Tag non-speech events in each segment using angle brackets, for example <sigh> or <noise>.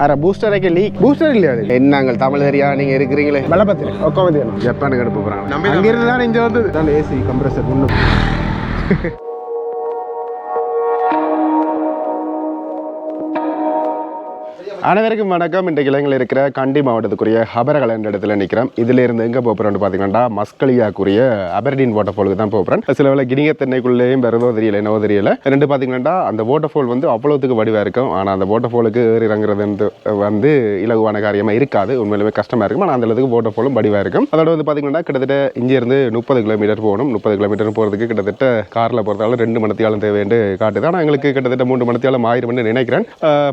அரை பூஸ்டரைக்கு league booster இல்லையா அது? என்னங்கள் தமிழ் தெரியா? நீங்க இருக்கிறீங்களே? வெள்ளப்பத்திரி ஒக்கமதி ஜப்பானுக்கு எடுப்பு போறாங்க. அங்கிருந்து தான் இங்க வந்தது. தான் ஏசி கம்ப்ரஸர் ஒன்று அனைவருக்கும் வணக்கம். இன்றைக்கு இலங்கையில் இருக்கிற கண்டி மாவட்டத்துக்குரிய ஹபரகல் என்ற இடத்துல நிற்கிறேன் இதுல இருந்து எங்கே போகிறோம்னு பார்த்தீங்கன்னா மஸ்கலியாக்குரிய அபர்டீன் வாட்டர்ஃபாலுக்கு தான் போகிறேன் சில வேலை கிணிய தென்னைக்குள்ளேயும் வருதோ தெரியல என்னவோ தெரியல. ரெண்டு பார்த்தீங்கன்னா அந்த வாட்டர்ஃபால் வந்து அவ்வளோத்துக்கு வடிவாக இருக்கும். ஆனால் அந்த வாட்டர்ஃபாலுக்கு ஏறி இறங்குறது வந்து இலகுவான காரியமாக இருக்காது. உண்மையிலுமே கஷ்டமாக இருக்கும். ஆனால் அந்த அளவுக்கு வாட்டர்ஃபாலும் வடிவாக இருக்கும். அதோட வந்து பார்த்தீங்கன்னா கிட்டத்தட்ட இங்கேருந்து முப்பது கிலோமீட்டர் போகணும். முப்பது கிலோமீட்டர் போகிறதுக்கு கிட்டத்தட்ட காரில் போகிறதால ரெண்டு மணத்தியாலும் தேவைன்னு காட்டுது. ஆனால் எங்களுக்கு கிட்டத்தட்ட மூன்று மணத்தியாலும் ஆயிரம்னு நினைக்கிறேன்.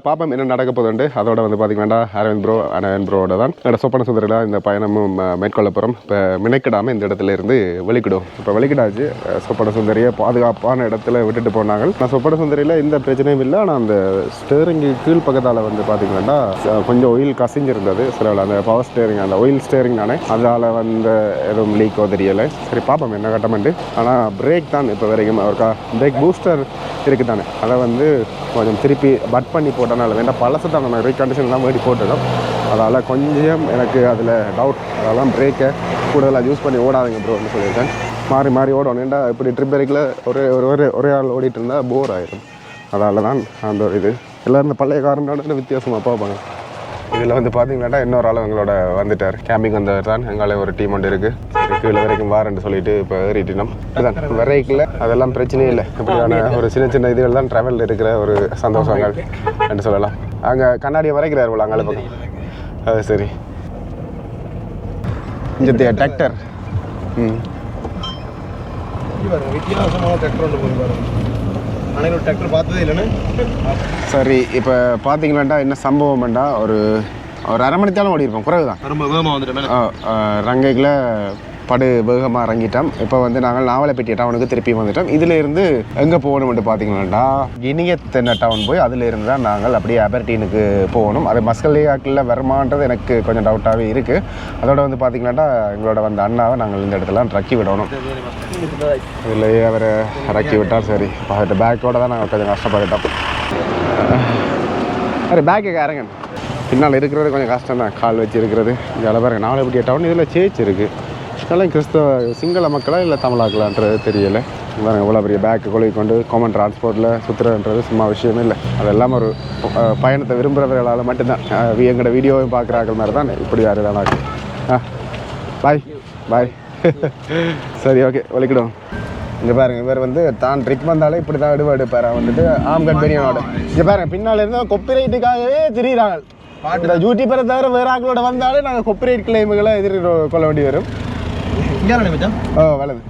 பாப்பம் என்ன நடக்க போதுண்டு அதோட வந்து பார்த்தீங்கன்னா அரவிந்த் ப்ரோ அரவிந்த் ப்ரோவோட தான். என்னோட சொப்பன சுந்தரில் இந்த பயணமும் மேற்கொள்ள போகிறோம் இப்போ மினைக்கிடாமல் இந்த இடத்துல இருந்து வெளிக்கிடும் இப்போ வெளிக்கிடாச்சு. சொப்பன சுந்தரியை பாதுகாப்பான இடத்துல விட்டுட்டு போனாங்க. நான் சொப்பன சுந்தரியில் எந்த பிரச்சனையும் இல்லை. ஆனால் அந்த ஸ்டேரிங்கு கீழ் பக்கத்தால் வந்து பார்த்தீங்கன்னா கொஞ்சம் ஒயில் கசிஞ்சிருந்தது. சில அந்த பவர் ஸ்டேரிங் அந்த ஒயில் ஸ்டேரிங் தானே அதால் வந்து எதுவும் லீக்கோ தெரியலை. சரி பார்ப்போம் என்ன கட்டமெண்டு ஆனால் பிரேக் தான் இப்போ வரைக்கும் அவருக்கா பிரேக் பூஸ்டர் இருக்குது தானே அதை வந்து கொஞ்சம் திருப்பி பட் பண்ணி போட்டனால வேண்டாம் பழசு தான் ரீகண்டிஷன்லாம் வேண்டி போட்டுடும் அதால் கொஞ்சம் எனக்கு அதில் டவுட் அதெல்லாம் பிரேக்கை கூடுதலாக யூஸ் பண்ணி ஓடாதுங்க ப்ரோன்னு சொல்லியிருக்கேன். மாறி மாறி ஓடணும். ஏன்டா இப்படி ட்ரிப் பிரேக்கில் ஒரே ஒரு ஒரே ஒரே ஆள் ஓடிட்டு இருந்தால் போர் ஆகிடும் அதால் தான் அந்த ஒரு இது. எல்லோரும் இந்த பழைய காரணோட வித்தியாசமாக பார்ப்பாங்க? இதில் வந்து பார்த்தீங்கன்னாட்டா இன்னொரு ஆள் எங்களோட வந்துட்டார். கேம்பிங் வந்தவர் தான். எங்களால் ஒரு டீம் ஒன்று இருக்குது கீழே வரைக்கும் வாரன்னு சொல்லிட்டு இப்போ ஏறிட்டினோம் இதுதான் வெரைக்கில் அதெல்லாம் பிரச்சனையே இல்லை. இப்படியான ஒரு சின்ன சின்ன இதுகள் தான் ட்ராவல் இருக்கிற ஒரு சந்தோஷங்கள் என்று சொல்லலாம். அங்கே கண்ணாடியை வரைக்கிறார் போல அங்கால பக்கம். அது சரி. இந்த டிராக்டர் ம். வித்தியாசமான டிராக்டர் ஒன்று போய் பாருங்க ஆனால் ஒரு டிராக்டர் பார்த்ததே இல்லைன்னு? சரி இப்போ பார்த்தீங்களாண்டா என்ன சம்பவம்டா ஒரு ஒரு அரை மணித்தாலும் ஓடி இருப்போம் குறைவு தான் ரொம்ப வேகமாக ரங்கைக்குள்ள படு வேகமாக இறங்கிட்டோம் இப்போ வந்து நாங்கள் நாவலப்பேட்டை டவுனுக்கு திருப்பி வந்துட்டோம். இதிலிருந்து எங்கே போகணும்னு பார்த்தீங்கன்னா இனிய தென்னை டவுன் போய் அதிலிருந்து தான் நாங்கள் அப்படியே அபர்டீனுக்கு போகணும். அது மஸ்கலியாக்கில் வருமானது எனக்கு கொஞ்சம் டவுட்டாகவே இருக்குது அதோட வந்து பார்த்தீங்கன்னா எங்களோட வந்த அண்ணாவை நாங்கள் இந்த இடத்துல ரக்கி விடணும். இதுலேயே அவரை ரக்கி விட்டால் சரி அவர்கிட்ட பேக்கோட தான் நாங்கள் கொஞ்சம் கஷ்டப்பட்டுட்டோம். சரி பேக்கு இறங்கணும். பின்னால் இருக்கிறது கொஞ்சம் கஷ்டம் தான் கால் வச்சு இருக்கிறது. இதில் பாருங்க நாலு டவுன் இதில் சேச் இருக்குது இதெல்லாம் கிறிஸ்தவ சிங்கள மக்களா இல்லை தமிழாக்கலான்றது தெரியலை. பாருங்க இவ்வளோ பெரிய பேக்கு கொழுவி கொண்டு காமன் டிரான்ஸ்போர்ட்டில் சுற்றுறன்றது சும்மா விஷயமே இல்லை. அதெல்லாம் ஒரு பயணத்தை விரும்புகிறவர்களால் மட்டும்தான். எங்களோட வீடியோவையும் பார்க்குறாக்கள் மாதிரி தான். இப்படி யார் தான் ஆ பாய் பாய் <laughs> சரி ஓகே ஒழிக்கிடும் இங்கே பாருங்க இவர் வந்து தான் ட்ரிப் வந்தாலே இப்படி தான் விடுவா எடுப்பார் வந்துட்டு ஆம்கட் பெரியனோட இங்கே பாருங்க பின்னால் இருந்தால் கொப்பிரைட்டுக்காகவே திரியிறாங்க ஜூட்டி யூடியூபரை தவிர வேற ஆக்களோட வந்தாலே நாங்கள் கொப்பிரைட் கிளைமுகளை எதிர்கொள்ள வேண்டி வரும். ஓ வலது.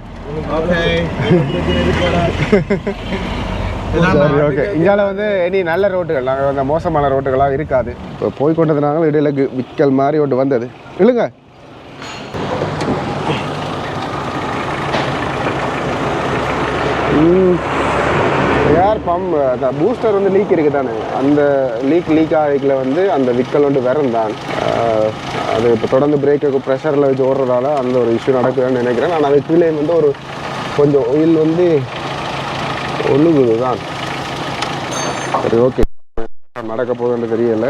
ஓகே இங்கால வந்து இனி நல்ல ரோட்டுகள் நாங்கள் வந்து மோசமான ரோட்டுகளாக இருக்காது. இப்போ போய் கொண்டதுனால இடையில விக்கல் மாதிரி ஒன்று வந்தது. இழுங்க ம். ஏர் பம்ப் அந்த பூஸ்டர் வந்து லீக் இருக்குது தானே அந்த லீக் லீக் ஆகிக்கல வந்து அந்த விக்கல் வந்து வெறும் தான் அது இப்போ தொடர்ந்து பிரேக்கு ப்ரெஷரில் வச்சு ஓடுறதால அந்த ஒரு இஷ்யூ நடக்குதுன்னு நினைக்கிறேன். ஆனால் அது கீழே வந்து ஒரு கொஞ்சம் ஒயில் வந்து ஒழுகுது தான் சரி ஓகே நடக்க போகுதுன்னு தெரியல.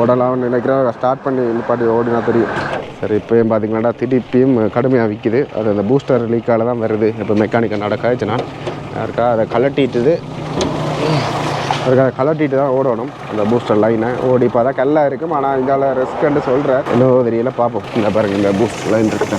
ஓடலாம்னு நினைக்கிறேன். ஸ்டார்ட் பண்ணி நிப்பாட்டி ஓடினா தெரியும். சரி இப்போயும் பார்த்தீங்கன்னா திடீப்பியும் கடுமையாக விற்கிது அது அந்த பூஸ்டர் லீக்கால் தான் வருது. இப்போ மெக்கானிக்கல் நடக்காச்சுன்னா யாருக்கா அதை கலட்டிட்டுது அதுக்கு அதை கலட்டிட்டு தான் ஓடணும். அந்த பூஸ்டர் லைனை ஓடி பார்த்தா கல்லாக இருக்கும். ஆனால் இதால் ரிஸ்க்குன்னு சொல்கிறேன் என்னவோ தெரியல பார்ப்போம் இந்த பாருங்கள் இந்த பூஸ்டர் லைன் இருக்குது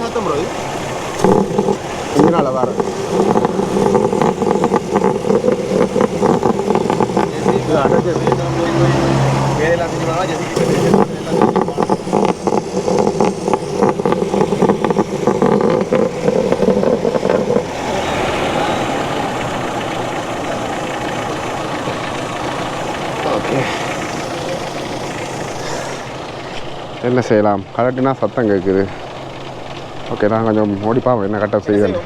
சத்தம் ப்ரோ கொஞ்ச நாள் வர என்ன செய்யலாம். கரெக்டுனா சத்தம் கேட்குது ஓகே நான் கொஞ்சம் ஓடிப்பாவோம் என்ன கரெக்டாக செய்வேன்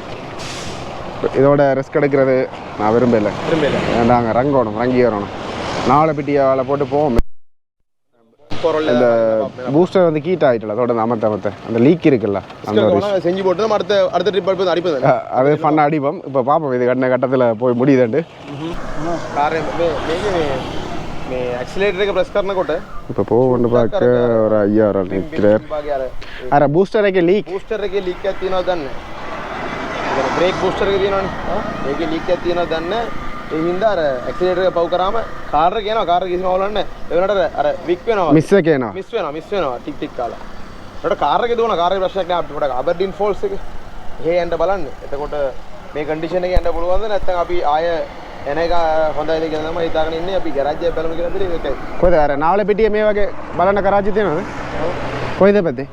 இதோட ரிஸ்க் எடுக்கிறது நான் விரும்பலை. விரும்பலை. நாங்கள் ரங்கோணும் ரங்கி ஏறணும். நாளை பிட்டியாவில் போட்டு போவோம். இந்த பூஸ்டர் வந்து கீட் ஆகிட்டல அதோட அமத்த அமத்த அந்த லீக் இருக்குல்ல அந்த செஞ்சு போட்டு அடுத்த அடுத்த ட்ரிப் அடுப்பு அடிப்பது அது பண்ண அடிப்போம். இப்போ பார்ப்போம் இது கண்ண கட்டத்தில் போய் முடியுதுண்டு මේ ඇක්සිලේටර් එක ප්‍රස් කරන කොට இப்போ போகணும் பார்க்க ஒரு ஐயா ஒரு ஆள் நிற்கிறார் අර அரை பூஸ்டருக்கு லீக் බූස්ටර් එකේ ලීක් එකක් තියෙනවද දන්නේ නැහැ. බ්‍රේක් බූස්ටර් එක තියෙනවනේ. ඒකේ ලීක් එකක් තියෙනවද දන්නේ නැහැ. ඒ හින්දා අර ඇක්සිලේටර් එක පව් කරාම කාර් එක යනවා කාර් එක කිසිම අවුලක් නැහැ. ඒ වෙනකොට අර- අර වික් වෙනවා. மிஸ் கேனா මිස් වෙනවා මිස් වෙනවා ටික් ටික් කාලා. ඒකට කාර් එකේ දුවන කාර් එකේ ප්‍රශ්නයක් නෑ අපිට පොඩක් අබර්ඩින් ෆෝල්ස් එක. එහෙ යන්න බලන්න. එතකොට මේ කන්ඩිෂන් එකේ යන්න පුළුවන්ද නැත්නම් අපි ආය එන එක හොඳයිද කියලා තමයි හිතාගෙන ඉන්නේ. අපි ගෑරේජ් එක බලමු කියලා ඉතින් ඒකයි. කොයිද අර නාවල පිටියේ මේ වගේ බලන්න කරාජි තියෙනවද කොයිද පැත්තේ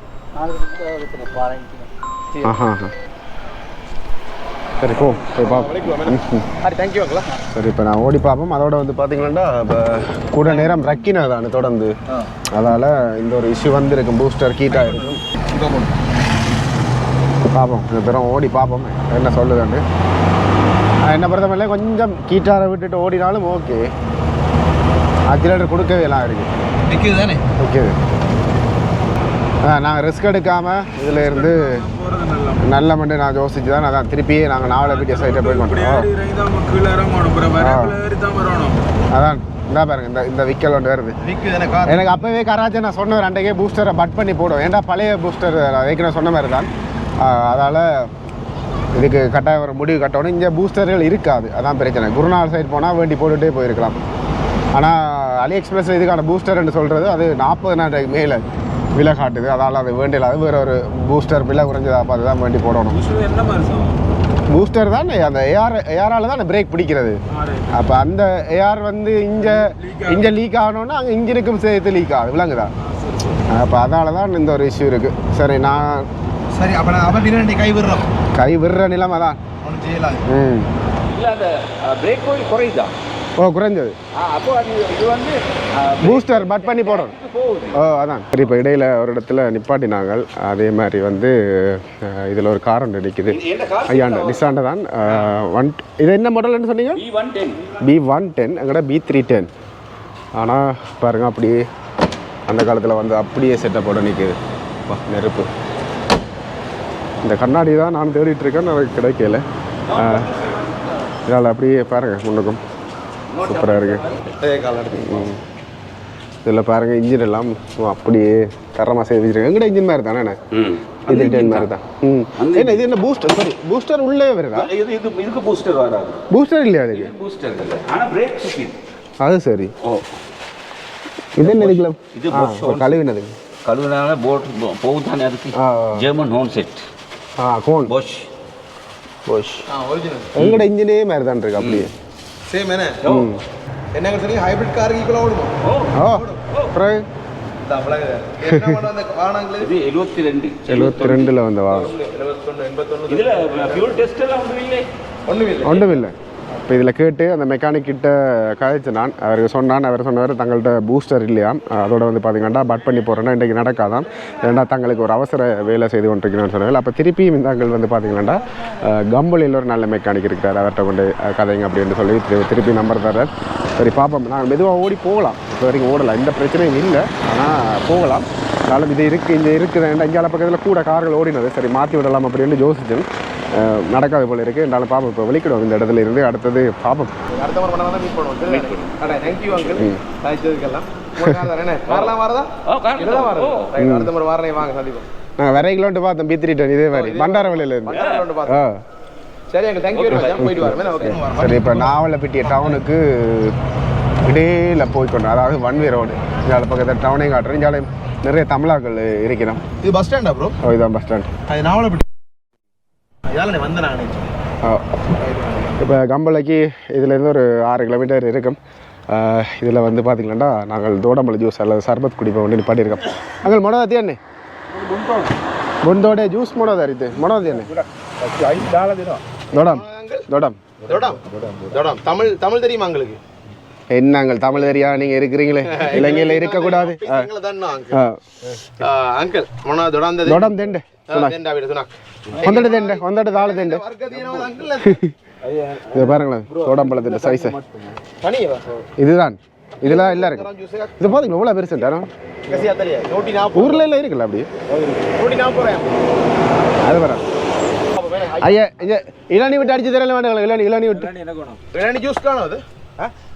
ஆஹா ஆஹா சரி போ போய் பார்ப்போம் හරි thank you අංකලා. சரி இப்போ நான் ஓடி பார்ப்போம் அதோட வந்து பார்த்தீங்கன்னா இப்போ கூட நேரம் ரக்கினதானு தொடர்ந்து அதால் இந்த ஒரு இஷ்யூ வந்திருக்கும் பூஸ்டர் கீட்டாக இருக்கும் பார்ப்போம் இந்த பேரும் ஓடி பார்ப்போம் என்ன சொல்லுதாண்டு என்ன பொறுத்தவரை கொஞ்சம் கீட்டாரை விட்டுட்டு ஓடினாலும் ஓகே. அக்சிலேட்டர் கொடுக்கவே எல்லாம் இருக்குது நிக்குது. தானே? ஓகே அதான் நாங்கள் ரிஸ்க் எடுக்காமல் இதில் இருந்து நல்ல மட்டும் நான் யோசிச்சு தான் அதான் திருப்பி நாங்கள் நாவலை வீட்டிய சைட்டை போய் கொண்டு அதான் இந்த பாருங்க இந்த இந்த விக்கல் ஒன்று வருது. எனக்கு அப்போவே கராச்சை நான் சொன்னேன் ரெண்டைக்கே பூஸ்டரை பட் பண்ணி போடும். ஏன்டா பழைய பூஸ்டர் ஏற்கனவே சொன்ன மாதிரி தான் அதால் இதுக்கு கட்டாயம் ஒரு முடிவு கட்டணும் இங்கே பூஸ்டர்கள் இருக்காது. அதான் பிரச்சனை. குருநாள் சைடு போனால் வேண்டி போட்டுகிட்டே போயிருக்கலாம். ஆனால் அலி எக்ஸ்பிரஸ் இதுக்கான பூஸ்டர்னு சொல்கிறது அது நாற்பது மேலே விலை காட்டுது. அதால் அது வேண்டியது வேற ஒரு பூஸ்டர் விலை குறைஞ்சதா பார்த்து தான் வேண்டி போடணும். பூஸ்டர் தான் அந்த ஏஆர் ஏஆரால் தான் பிரேக் பிடிக்கிறது. அப்போ அந்த ஏஆர் வந்து இங்கே இங்கே லீக் ஆகணும்னா அங்கே இன்ஜினுக்கும் சேர்த்து லீக் ஆகுது. விளங்குதா அப்போ அதனால தான் இந்த ஒரு இஷ்யூ இருக்குது சரி நான் சரி அப்ப நான் அவன் தினம் கை விடுறோம். கை விடுற நிலைமை தான். ஒன்றும் செய்யலாம் ம். இல்லை அந்த பிரேக் ஓயில் குறையுதா? ஓ குறைஞ்சது. ஆ, அப்போ அது இது வந்து பூஸ்டர் பட் பண்ணி போடணும் ஓ அதான். சரி இப்போ இடையில ஒரு இடத்துல நிப்பாட்டினாங்க அதே மாதிரி வந்து இதில் ஒரு கார் ஒன்று நிற்குது என்ன கார் ஐயாண்ட நிசாண்ட தான். ஒன் இது என்ன மாடல்னு சொன்னீங்க? பி ஒன் டென் எங்கட பி த்ரீ டென் ஆனால் பாருங்க அப்படியே அந்த காலத்தில் வந்து அப்படியே செட்டப்போட நிற்குது நெருப்பு. இந்த கண்ணாடி தான் நான் தேடிட்டு இருக்கேன் எனக்கு கிடைக்கல. இதால் அப்படியே பாருங்க முன்னுக்கும். சூப்பராக இருக்கு. அதே காலம் எடுத்து இதில் பாருங்க இன்ஜின் எல்லாம் அப்படியே தரமாக செய்து வச்சிருக்கேன் எங்கட இன்ஜின் மாதிரி தானே இது டென் மாதிரி தான். ம். என்ன இது என்ன பூஸ்டர் சாரி பூஸ்டர் உள்ளே வருதா? இது இது இதுக்கு பூஸ்டர் வராது. பூஸ்டர் இல்லையா அதுக்கு? பூஸ்டர் இல்லை. ஆனால் பிரேக் அது சரி. ஓ. இது என்ன இதுக்குள்ள இது கழுவினது கழுவினால போட் போகும் தானே அதுக்கு? ஜெர்மன் ஹோம் செட் ஆ கோன் போஷ் போஷ் ஆ ஒரிஜினல் எங்கட இன்ஜினே மாதிரி தான் இருக்கு அப்படியே. சேம் என்ன ம். என்னங்க சொல்லி ஹைபிரிட் காருக்கு ஈக்குவலாக ஓடுமா? ஓ. ஓ அப்புறம் என்ன எழுபத்தி ரெண்டு எழுபத்தி ரெண்டில் வந்த வாகனம். எழுபத்தொன்று இப்போ இதில் கேட்டு அந்த மெக்கானிக் கிட்ட கழிச்சு நான் அவருக்கு சொன்னான் அவர் சொன்னவர் தங்கள்கிட்ட பூஸ்டர் இல்லையா? அதோட வந்து பார்த்தீங்கன்னா பட் பண்ணி போகிறேன்னா இன்றைக்கு நடக்காதான் ஏன்னா தங்களுக்கு ஒரு அவசர வேலை செய்து கொண்டிருக்கிறேன்னு சொன்னாங்க அப்போ திருப்பியும் தங்கள் வந்து பார்த்தீங்கன்னா கம்பளியில் ஒரு நல்ல மெக்கானிக் இருக்கிறார். அவர்கிட்ட கொண்டு கதைங்க அப்படின்னு சொல்லி திரு- திருப்பி நம்பர் தர்றார். சரி பார்ப்போம் நாங்கள் மெதுவாக ஓடி போகலாம். இப்போ வரைக்கும் ஓடலாம் எந்த பிரச்சனையும் இல்லை. ஆனால் போகலாம். காலம் இது இருக்குது இங்கே இருக்குது? இங்கே பக்கத்தில் கூட கார்கள் ஓடினது. சரி மாற்றி விடலாம் அப்படின்னு யோசிச்சேன். நடக்காது போல இருக்குது இருந்தாலும் பார்ப்போம் இப்போ வெளிக்கிடுவோம் இந்த இடத்துல இருந்து அடுத்தது பார்ப்போம் அடுத்த முறை பண்ணா தான் மீட் பண்ணுவோம். மீட் பண்ணுவோம் அடா தேங்க்யூ அங்கிள் சாய்ச்சதுக்கெல்லாம் அடுத்த முறை வாரலையும் வாங்க சந்திப்போம். பார்த்தோம் பி த்ரீ இதே மாதிரி. இருந்து. ஆ. பார்த்தோம் சரி அங்கிள் தேங்க்யூ வெரி மச் போயிட்டு வரேன். ஓகே சரி. இப்போ நாவலப்பிட்டிய டவுனுக்கு இடையில போய்க்கொண்டோம் அதாவது ஒன் வே ரோடு இங்கே பக்கத்தில் டவுனையும் காட்டுறோம். இங்கே நிறைய தமிழாக்கள் இருக்கிறோம். இது பஸ் ஸ்டாண்டா ப்ரோ ஓ இதான் பஸ் ஸ்டாண்ட் அது நாவலப்பட்டி இதால வந்தேன் நான் ஆ. இப்போ கம்பளைக்கு இதுலேருந்து ஒரு ஆறு கிலோமீட்டர் இருக்கும். இதில் வந்து பார்த்தீங்கன்னா நாங்கள் தோடம்பழ ஜூஸ் அல்லது சர்பத் குடிப்போம் வந்து நிப்பாட்டியிருக்கோம் அங்கே மொடவாத்தி அண்ணே புண்டோட ஜூஸ் மொடவாதி மொடவாதி அண்ணே தோடம். தோடம். தோடம். தோடம். தமிழ் தமிழ் தெரியுமா உங்களுக்கு? என்னங்கள் தமிழ் தெரியா? நீங்க இருக்கிறீங்களே. <laughs> இலங்கையில இருக்க கூடாது அங்கிள்? மொனா தொடர்ந்து தொடர்ந்து வந்துட்டு தேண்டு வந்துட்டு தாழ தேண்டு இது பாருங்களேன் தோடம்பழத்தின் சைஸ் இதுதான். இதெல்லாம் எல்லாம் இருக்கு. இது பாத்தீங்களா இவ்வளவு பெருசு தரம் ஊர்ல எல்லாம் இருக்குல்ல அப்படி? அது வர ஐயா இளநீ விட்டு அடிச்சு தெரியல வேண்டாம் இளநீ இளநீ விட்டு. இளநீ ஜூஸ் காணும்? அது?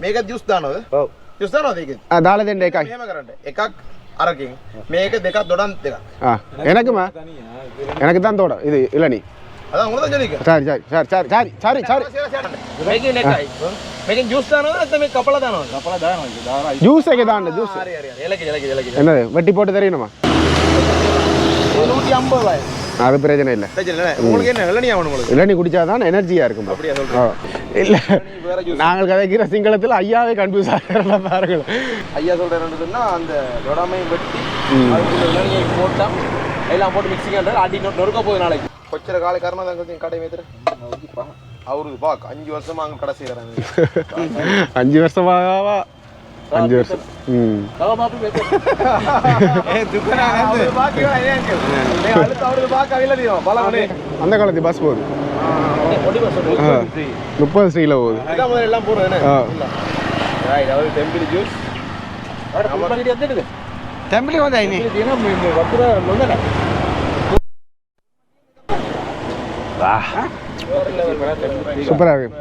මේක ජුස් දානවද? ඔව්. ජුස් දානවද ඒකෙන්? ආ දාලා දෙන්න එකක් අරකින්. මේක දෙකක් දොඩන් දෙකක්. එනකම. එනක தான் தோட இது இல்லனி. அதான் உங்களுக்கு தான் ஜெனிக்கு. சரி சரி சரி சரி சரி சரி சரி. මේකෙන් එකයි. මේකෙන් ජුස් දානවද නැත්නම් வெட்டி போட்டு தெரியணுமா? 150 ரூபாய். அது பிரச்சனை இல்லை பிரச்சனை இல்லை உங்களுக்கு ஆகணும் உங்களுக்கு இளநீ குடிச்சா இருக்கும் அப்படியா இல்ல. நாங்கள் கதைக்கிற சிங்களத்தில் ஐயாவே கன்ஃபியூஸ் ஆகிறதா பாருங்கள். ஐயா சொல்றேன்னா அந்த தொடாமையும் வெட்டி அதுக்குள்ள இளநியை போட்டா எல்லாம் போட்டு மிக்சிங் அடி நொறுக்க போகுது நாளைக்கு. கொச்சிர காலை கர்மா தான் கடை மேத்துற அவருக்கு பாக் அஞ்சு வருஷமா அங்க கடை செய்யறாங்க அஞ்சு வருஷமாவா? அஞ்சு வருஷம். ம். அந்த காலத்து பஸ் போகுது. முப்பது ஸ்ரீல போகுது. டெம்பிள் வந்து வா. இருக்கு.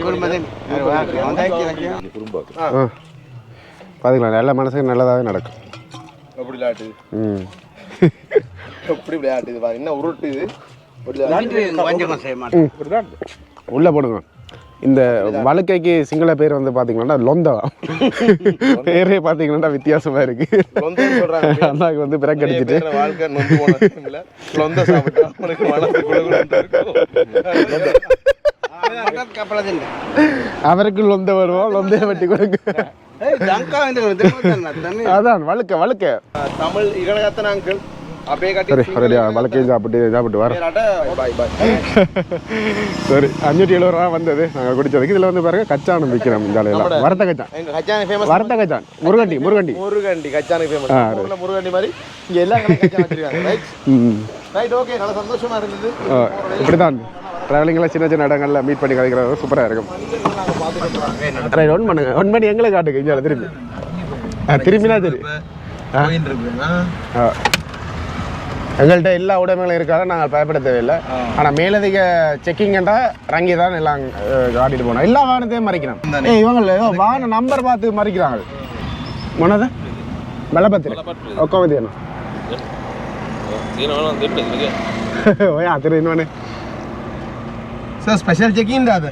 குடும்பம் குடும்பம் பார்த்துக்கலாம் நல்ல மனசுக்கு நல்லதாகவே நடக்கும். அப்படி விளையாட்டுது ம். அப்படி விளையாட்டுது பாரு என்ன உருட்டுது உள்ள போடுங்க இந்த வழுக்கைக்கு சிங்கள பேர் வந்து பார்த்தீங்கன்னா லொந்தா பேரே பார்த்தீங்கன்னா வித்தியாசமா இருக்கு. <laughs> அண்ணாக்கு வந்து பிரக்கடிச்சுட்டு அவருக்கு லொந்த வருவோம் லொந்தைய வெட்டி கொடுங்க அதான் வழுக்க வழுக்க. தமிழ் இகழகத்தன வழக்கையும் சாப்பிட்டு சாப்பிட்டு வர பாய் பாய் சரி அஞ்சூற்றி எழுபது ரூபா வந்தது. நாங்கள் குடிச்சதுக்கு. இதில் வந்து பாருங்க கச்சானம் விற்கிறோம் இந்த வரத்த கச்சான். வரத்த கச்சான். முருகண்டி முருகண்டி. முருகண்டி கச்சானுக்கு ஃபேமஸ் முருகண்டி மாதிரி இங்க <laughs> எல்லாம் ரைட் ஓகே நல்ல இருந்தது. சின்ன சின்ன இடங்களில் மீட் பண்ணி கதைக்கிறது சூப்பராக இருக்கும். ரைட் ஒன் பண்ணுங்க ஒன் பண்ணி எங்களை காட்டுங்க இங்கே திரும்பி. திரும்பினா தெரியும் எங்கள்கிட்ட எல்லா உடைமைகளும் இருக்காத நாங்கள் பயப்பட தேவையில்லை. ஆனால் மேலதிக செக்கிங் என்றால் ரங்கி தான் எல்லாம் காட்டிட்டு போனோம் எல்லா வாகனத்தையும் மறைக்கிறோம் ஏ இவங்க வாகன நம்பர் பார்த்து மறைக்கிறாங்க. மனது வெள்ளப்பத்திரி. ஒக்கமதி என்ன? ஓயா திரு இன்னொன்று சார் ஸ்பெஷல் செக்கிங் தான் அது.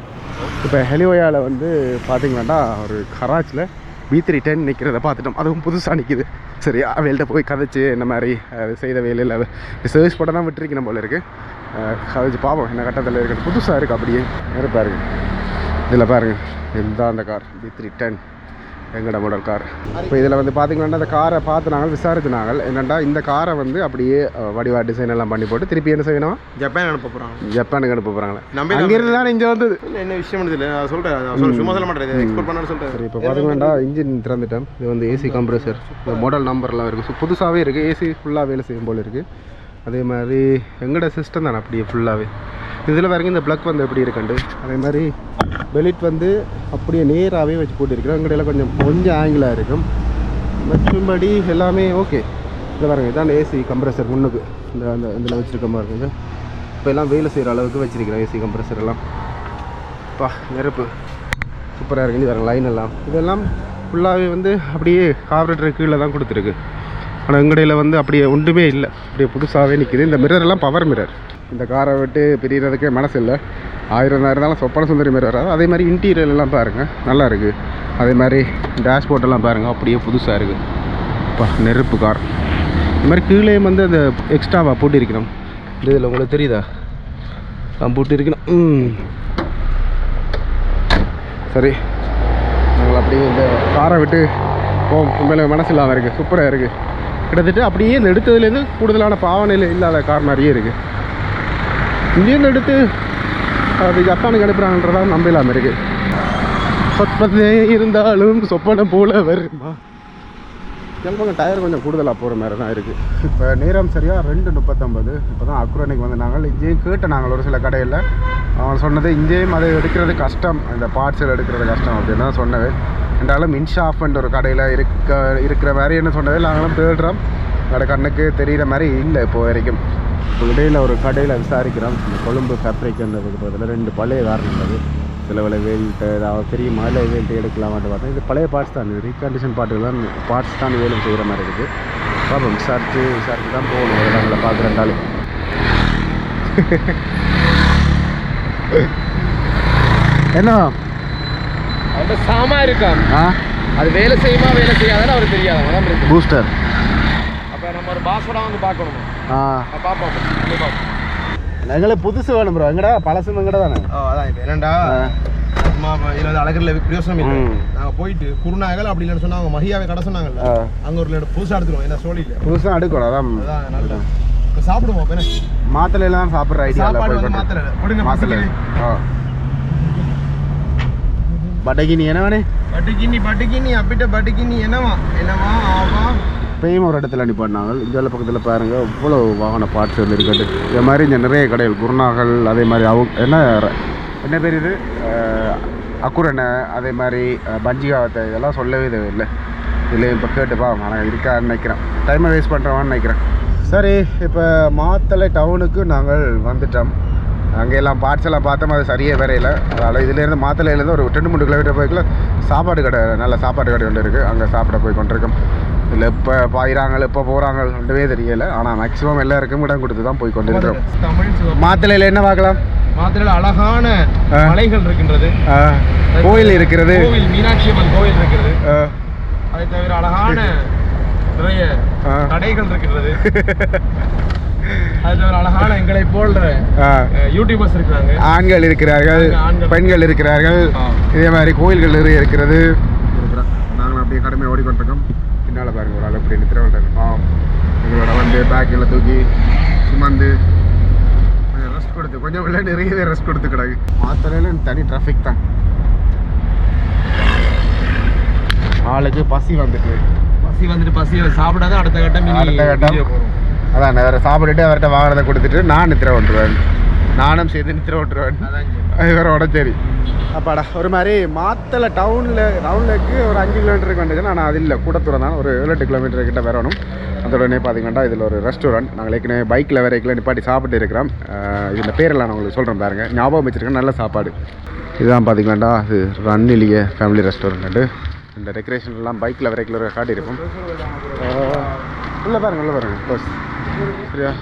இப்போ ஹெலிவோயாவில் வந்து பார்த்தீங்கன்னா ஒரு கராச்சில் பி த்ரீ டென் நிற்கிறத பார்த்துட்டோம். அதுவும் புதுசாக நிற்கிது சரி அவைகள்ட்ட போய் கதைச்சு இந்த மாதிரி செய்த வேலையில் சர்வீஸ் போட தான் விட்டுருக்கணும் போல இருக்குது கதைச்சு பார்ப்போம் என்ன கட்டத்தில் இருக்குது புதுசாக இருக்குது அப்படியே. பாருங்க. இதில் பாருங்க. இதுதான் அந்த கார் பி த்ரீ டென் எங்கட மாடல் கார் இப்போ இதில் வந்து பார்த்தீங்கன்னா அந்த காரை பார்த்து நாங்கள் விசாரித்து நாங்கள் என்னென்னா இந்த காரை வந்து அப்படியே வடிவா டிசைன் எல்லாம் பண்ணி போட்டு திருப்பி என்ன செய்யணும்? ஜப்பான் அனுப்ப போறாங்க. ஜப்பானுக்கு அனுப்ப போகிறாங்களே நம்பி அங்கேருந்து தானே இங்கே வந்தது? இல்ல என்ன விஷயம் தெரியல நான் சொல்ல சும்மா சொல்ல மாட்டேன். எக்ஸ்போர்ட் பண்ணான்னு சொல்றேன். சரி இப்போ பார்த்தீங்கன்னா இன்ஜின் திறந்துட்டேன். இது வந்து ஏசி கம்ப்ரஸர் மாடல் நம்பர்லாம் இருக்குது ஸோ புதுசாகவே இருக்குது ஏசி ஃபுல்லாக வேலை செய்யும் போல் இருக்குது அதே மாதிரி எங்களோட சிஸ்டம் தானே அப்படியே ஃபுல்லாகவே இதில் வரைக்கும் இந்த ப்ளக் வந்து எப்படி இருக்கண்டு அதே மாதிரி பெலிட் வந்து அப்படியே நேராகவே வச்சு போட்டிருக்கிறோம் எங்கடையில் கொஞ்சம் கொஞ்சம் ஆங்கிளாக இருக்கும். மற்றும்படி எல்லாமே ஓகே இதில் பாருங்க இதான் ஏசி கம்ப்ரஸர் முன்னுக்கு. இந்த அந்த இதில் வச்சுருக்க மாதிரி இருக்குது இப்போ எல்லாம் வேலை செய்கிற அளவுக்கு வச்சிருக்கிறேன் ஏசி கம்ப்ரஸர் எல்லாம். பா நெருப்பு. சூப்பராக இருக்குது இது வேறு லைன் எல்லாம். இதெல்லாம் ஃபுல்லாகவே வந்து அப்படியே கார்பரேட்டர் கீழே தான் கொடுத்துருக்கு. ஆனால் எங்கடையில் வந்து அப்படியே ஒன்றுமே இல்லை. அப்படியே புதுசாகவே நிற்கிது இந்த மிரர் எல்லாம் பவர் மிரர் இந்த காரை விட்டு பிரியறதுக்கே மனசு இல்லை ஆயிரம் தான் இருந்தாலும் சொப்பன சுந்தரி மிரர் வராது அதே மாதிரி இன்டீரியர் எல்லாம் பாருங்கள் நல்லா இருக்குது அதே மாதிரி டேஷ்போர்ட்டெல்லாம் பாருங்கள் அப்படியே புதுசாக இருக்குது அப்பா நெருப்பு கார் இது மாதிரி கீழே வந்து அந்த எக்ஸ்ட்ராவாக போட்டிருக்கணும். இந்த இதில் உங்களுக்கு தெரியுதா? நான் போட்டிருக்கணும். சரி. நாங்கள் அப்படியே இந்த காரை விட்டு போம் உண்மையில மனசு இல்லாமல் இருக்குது சூப்பராக இருக்குது கிட்டத்தட்ட அப்படியே நெடுத்ததுலேருந்து கூடுதலான பாவனையில் இல்லாத கார் மாதிரியே இருக்குது இங்கேருந்து எடுத்து அது ஜப்பானுக்கு அனுப்புகிறாங்கன்றதான் நம்ப இல்லாமல் இருக்குது சொற்பதே இருந்தாலும் சொப்பனை போல வருமா? கிளம்புங்க டயர் கொஞ்சம் கூடுதலாக போகிற மாதிரி தான் இருக்குது இப்போ நேரம் சரியாக ரெண்டு முப்பத்தொம்பது இப்போ தான் அக்ரோனிக் வந்து நாங்கள் இங்கேயும் கேட்ட நாங்கள் ஒரு சில கடையில். அவன் சொன்னது இங்கேயும் அதை எடுக்கிறது கஷ்டம். இந்த பார்ட்ஸில் எடுக்கிறது கஷ்டம் அப்படின்னு தான் சொன்னது. என்றாலும் இன்ஷாஃப்ன்ற ஒரு கடையில் இருக்க இருக்கிற மாதிரி என்ன சொன்னது? நாங்களும் தேடுறோம். அதோட கண்ணுக்கு தெரிகிற மாதிரி இல்லை இப்போ வரைக்கும். இப்போ இடையில் ஒரு கடையில் விசாரிக்கிறோம். இந்த கொழும்பு ஃபேப்ரிக்ன்றதுக்கு பதில் ரெண்டு பழைய கார் இருந்தது சில விலை வேல்ட்டு ஏதாவது பெரிய மழை வேல்ட்டு எடுக்கலாமான்னு பார்த்தேன். இது பழைய பார்ட்ஸ் தான். ரீகண்டிஷன் பாட்டுகள் தான் பார்ட்ஸ் தான் வேலும் செய்கிற மாதிரி இருக்குது. பார்ப்போம். விசாரித்து விசாரித்து தான் போகணும். ஒரு பார்க்குறேன்டாலும் <laughs> என்ன? அந்த சாமா இருக்கான் ஆ? அது வேலை செய்யுமா வேலை செய்யாதான்னு அவருக்கு தெரியாது. அதான் இருக்கு. பூஸ்டர் அப்போ நம்ம ஒரு பாஸோட வந்து பார்க்கணும்? ஆ. பார்ப்போம். பார்ப்போம் எங்களை புதுசு வேணும் ப்ரோ எங்கடா? பழசு எங்கடா தானே ஓ அதான் இப்போ என்னண்டா சும்மா இதில் அழகில் பிரயோசனம் இல்லை. நாங்கள் போயிட்டு குருநாகல் அப்படி இல்லைன்னு சொன்னா அவங்க மகியாவை கடை சொன்னாங்கல்ல. அங்கே ஒரு புதுசாக எடுத்துருவோம். என்ன சோழி இல்லை புதுசாக எடுக்கணும் அதான். அதான் நல்லா இப்போ சாப்பிடுவோம் அப்போ என்ன? மாத்தலையில தான் சாப்பிட்ற ஐடியா சாப்பாடு வந்து மாத்திரை கொடுங்க பசிக்குது. ஆ. பட்டகினி என்ன வேணே பட்டுக்கிண்ணி பட்டுக்கிண்ணி அப்பிட்ட பட்டுக்கிண்ணி என்னவா? என்னவா? ஆவா? இப்பயும் ஒரு இடத்துல அனுப்பினாங்க இங்கே பக்கத்தில் பாருங்கள் இவ்வளோ வாகன பார்ட்ஸ் வந்து இருக்குது இதே மாதிரி இங்கே நிறைய கடைகள் குருநாகல் அதே மாதிரி அவங்க என்ன என்ன பேர் இது? அக்குரனை அதே மாதிரி பஞ்சிகாவத்தை இதெல்லாம் சொல்லவே தேவையில்லை. இல்லை இப்போ கேட்டுப்பா ஆனால் இருக்கான்னு நினைக்கிறேன். டைமை வேஸ்ட் பண்ணுறவான்னு நினைக்கிறேன். சரி இப்போ மாத்தலை டவுனுக்கு நாங்கள் வந்துட்டோம். அங்கெல்லாம் பார்ட்ஸ் எல்லாம் பார்த்தோம். அது சரியே வரையில. அதனால் இதுலேருந்து மாத்தலையிலேருந்து ஒரு ரெண்டு மூணு கிலோமீட்டர் போய்க்குள்ள சாப்பாடு கடை நல்ல சாப்பாடு கடை ஒன்று இருக்குது அங்கே சாப்பிட போய் கொண்டிருக்கோம். இதில் எப்போ பாயிறாங்க எப்போ போகிறாங்க ஒன்றுமே தெரியல. ஆனால் மேக்ஸிமம் எல்லாருக்கும் இடம் கொடுத்து தான் போய் கொண்டிருக்கிறோம். மாத்தலையில் என்ன பார்க்கலாம்? மாத்திரையில் அழகான. மலைகள் இருக்கின்றது. கோயில் இருக்கிறது. கோவில் மீனாட்சி அம்மன் கோவில் இருக்கிறது. அதை தவிர அழகான நிறைய. கடைகள் <laughs> தவிர அழகான எங்களை போன்ற யூடியூபர்ஸ் இருக்கிறாங்க. ஆண்கள் இருக்கிறார்கள். பெண்கள் இருக்கிறார்கள். இதே மாதிரி கோயில்கள் நிறைய இருக்கிறது. நாங்களும் அப்படியே கடமையை ஓடிக்கொண்டிருக்கோம். பின்னால் பாருங்க ஒரு ஆள் அப்படி நித்திரவல்றாங்க பாவம் எங்களோட வந்து பேக்கில் தூக்கி சுமந்து கொஞ்சம் ரெஸ்ட் கொடுத்து கொஞ்சம் இல்லை நிறையவே ரெஸ்ட் கொடுத்து கிடக்கு. மாத்தலையில் தனி டிராஃபிக் தான். ஆளுக்கு பசி வந்துட்டு. பசி வந்துட்டு பசி சாப்பிடாத அடுத்த கட்டம் அடுத்த கட்டம். அதான் வேறு சாப்பிட்டுட்டு அவர்கிட்ட வாகனத்தை கொடுத்துட்டு நான் நித்திர விட்டுருவேன் நானும் சேர்த்து நித்திர விட்டுருவேன் அதான் இங்க. இவரோட சரி. அப்பாடா ஒரு மாதிரி மாத்தலை டவுனில் டவுனுக்கு ஒரு அஞ்சு கிலோமீட்டருக்கு வந்துச்சு ஆனால் அது இல்லை. கூட தூரம் தான். ஒரு ஏழு எட்டு கிலோமீட்டர் கிட்ட வரணும். அதோடனே பார்த்தீங்கன்னா இதில் ஒரு ரெஸ்டாரண்ட் நாங்கள் ஏற்கனவே பைக்கில் வரைக்கும் நிப்பாட்டி சாப்பிட்டு இருக்கிறோம். இதில் பேரெல்லாம் நான் உங்களுக்கு சொல்கிறேன் பாருங்க. ஞாபகம் வச்சிருக்கேன். நல்ல சாப்பாடு. இதுதான் பார்த்தீங்களாண்டா அது ரன்னிலிய ஃபேமிலி ரெஸ்டாரண்ட்டு இந்த டெக்கரேஷன் எல்லாம் பைக்கில் வரைக்கும் காட்டியிருப்போம் உள்ள பாருங்க உள்ள பாருங்க. பஸ் சரியா?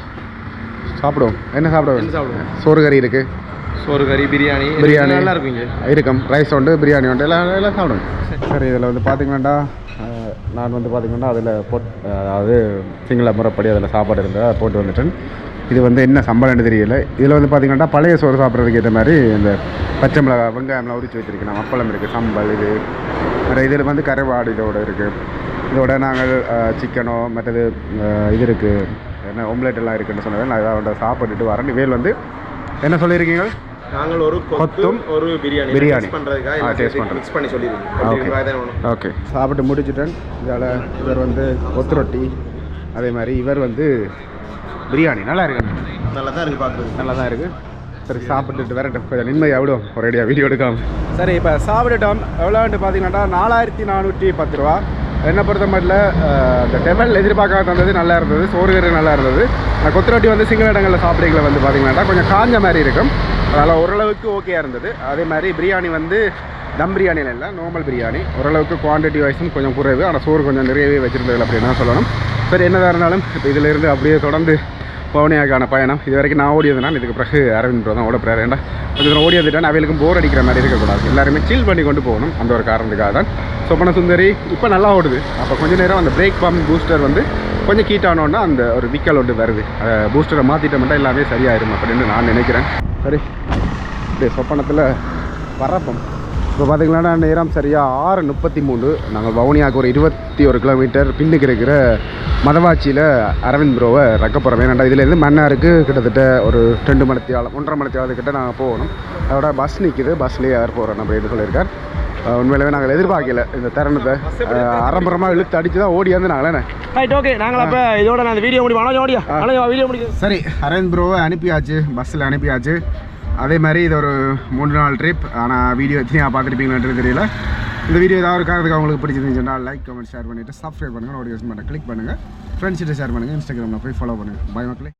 சாப்பிடுவோம்? என்ன சாப்பிடுவோம்? சோறு கறி இருக்கு. சோறு கறி பிரியாணி பிரியாணி. நல்லா இருக்குங்க இருக்கும் ரைஸ் உண்டு பிரியாணி உண்டு எல்லாம் எல்லாம் சாப்பிடுவோம். சரி இதில் வந்து பார்த்தீங்கன்னா நான் வந்து பார்த்தீங்கன்னா அதில் போட் அதாவது சிங்கள முறைப்படி அதில் சாப்பாடு இருந்தது அதை போட்டு வந்துட்டேன். இது வந்து என்ன சம்பளம்னு தெரியல. இதில் வந்து பார்த்தீங்கன்னா பழைய சோறு சாப்பிட்றதுக்கு ஏற்ற மாதிரி இந்த பச்சை மிளகா வெங்காயம்லாம் உரிச்சு வச்சிருக்கேன். அப்பளம் இருக்குது சம்பல் இது. வேறு இதில் வந்து கருவாடு இதோட இருக்குது இதோட நாங்கள் சிக்கனோ மற்றது இது இருக்குது என்ன omelette எல்லாம் இருக்குன்னு சொன்னது நான் இதோட சாப்பிட்டுட்டு வரேன். வேல் வந்து என்ன சொல்லியிருக்கீங்க? நாங்கள் ஒரு கொத்தும், ஒரு பிரியாணி பிரியாணி. taste சேர்த்து பண்றது. mix பண்ணி சொல்லிடுங்க ஓகே சாப்பிட்டு முடிச்சிட்டேன். இதால் இவர் வந்து கொத்து ரொட்டி அதே மாதிரி இவர் வந்து பிரியாணி. நல்லா இருக்கு. நல்லா தான் இருக்கு பார்க்குறது நல்லா தான் இருக்குது சரி சாப்பிட்டுட்டு வரட்டும் கொஞ்சம் நிம்மதியாக விடும் ஒரேடியாக வீடியோ எடுக்காம. சரி இப்போ சாப்பிட்டுட்டோம். எவ்வளோன்ட்டு பார்த்தீங்கன்னா நாலாயிரத்தி நானூற்றி பத்து ரூபா. என்னை பொறுத்த மட்டும் இந்த டெவல் எதிர்பார்க்காத வந்தது நல்லா இருந்தது சோறுகறி நல்லா இருந்தது. கொத்துரொட்டி வந்து சிங்கள இடங்களில் சாப்பிட்றீங்கள வந்து பார்த்தீங்கன்னா கொஞ்சம் காஞ்ச மாதிரி இருக்கும். அதனால் ஓரளவுக்கு ஓகேயாக இருந்தது. அதே மாதிரி பிரியாணி வந்து தம் பிரியாணியில் இல்லை நார்மல் பிரியாணி. ஓரளவுக்கு குவான்டிட்டி வைஸும் கொஞ்சம் குறைவு. ஆனால் சோறு கொஞ்சம் நிறையவே வச்சுருந்தது அப்படின்னு தான் சொல்லணும். சரி என்னதாக இருந்தாலும் இப்போ இதிலிருந்து அப்படியே தொடர்ந்து பவனியாக்கான பயணம். இது வரைக்கும் நான் ஓடியதுனால் இதுக்கு பிறகு அரவிந்த் ப்ரோ தான் ஓட போகிறாரு ஏன்டா கொஞ்சம் தூரம் ஓடி வந்துட்டேன் அவைகளுக்கும் போர் அடிக்கிற மாதிரி இருக்கக்கூடாது. எல்லாருமே சீல் பண்ணி கொண்டு போகணும். அந்த ஒரு காரணத்துக்காக தான். சொப்பன சுந்தரி இப்போ நல்லா ஓடுது. அப்போ கொஞ்ச நேரம் அந்த பிரேக் பம்ப் பூஸ்டர் வந்து கொஞ்சம் கீட்டானோன்னா அந்த ஒரு விக்கல் ஒன்று வருது. பூஸ்டரை மாற்றிட்டோம்னா எல்லாமே சரியாயிரும் அப்படின்னு நான் நினைக்கிறேன். சரி. இப்படி சொப்பனத்தில் பரப்பம் இப்போ பார்த்தீங்கன்னா நேரம் சரியாக ஆறு முப்பத்தி மூணு நாங்கள் வவுனியாவுக்கு ஒரு இருபத்தி ஒரு கிலோமீட்டர் பின்னுக்கு இருக்கிற மதவாச்சியில் அரவிந்த் ப்ரோவை ரக்க போகிறோம் ஏன்னாண்டா இதுலேருந்து மன்னாருக்கு கிட்டத்தட்ட ஒரு ரெண்டு மணித்தியாலம் ஒன்றரை மணித்தியாலத்துக்கிட்ட நாங்கள் போகணும். அதோட பஸ் நிற்கிது பஸ்லேயே யார் போகிறோம் அப்படின்னு சொல்லியிருக்கார். உண்மையிலேயே நாங்கள் எதிர்பார்க்கல இந்த தருணத்தை. அரம்பரமாக இழுத்து அடிச்சு தான் ஓடி வந்து நாங்களே. ரைட் ஓகே நாங்கள் அப்போ இதோட நான் அந்த வீடியோ முடியும் அனோஜ் ஓடியா வீடியோ முடியும் சரி அரவிந்த் ப்ரோவை அனுப்பியாச்சு பஸ்ஸில் அனுப்பியாச்சு. அதே மாதிரி இது ஒரு மூன்று நாள் ட்ரிப் ஆனால் வீடியோ எத்தனை பார்த்துருப்பீங்கன்றது தெரியல. இந்த வீடியோ ஏதாவது ஒரு காரணத்துக்கு உங்களுக்கு பிடிச்சிருந்துச்சுன்னா லைக் கமெண்ட் ஷேர் பண்ணிவிட்டு சப்ஸ்கிரைப் பண்ணுங்கள் நோட்டிஃபிகேஷன் பண்ண கிளிக் பண்ணுங்கள் ஃப்ரெண்ட்ஸ்கிட்ட ஷேர் பண்ணுங்கள் இன்ஸ்டாகிராமில் போய் ஃபாலோ பண்ணுங்கள் பை மக்களே.